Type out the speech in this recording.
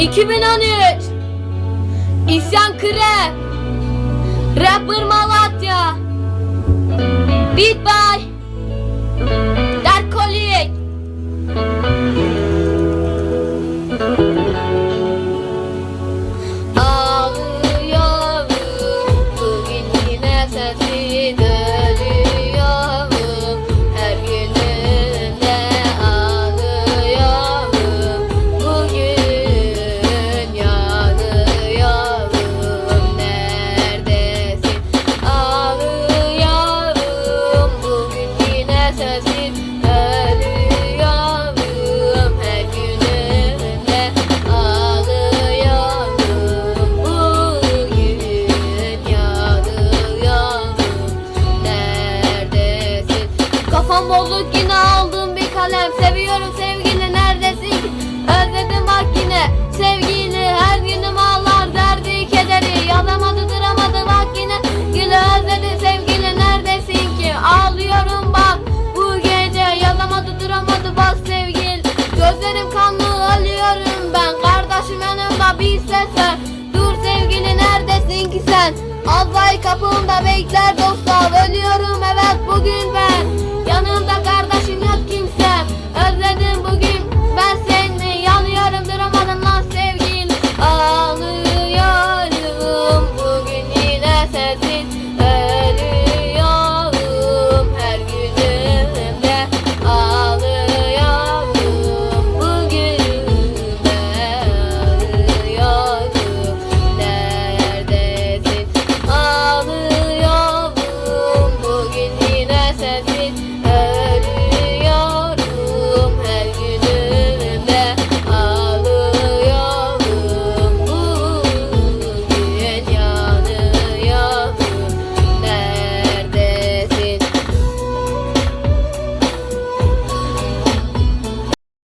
2013 İsyan Kre. Rapper Malatya. Beat Bozuk yine aldım bir kalem. Seviyorum sevgili neredesin? Özledim bak yine. Sevgili Her günüm ağlar derdi kederi. Yazamadı duramadı bak yine. Gülü özledi sevgili neredesin ki? Ağlıyorum bak. Bu gece Yazamadı duramadı bak sevgili Gözlerim kanlı ölüyorum ben. Kardeşim yanımda bir ses ver. Dur sevgili neredesin ki sen? Azrail kapımda bekler dostlar. Ölüyorum evet bugün ben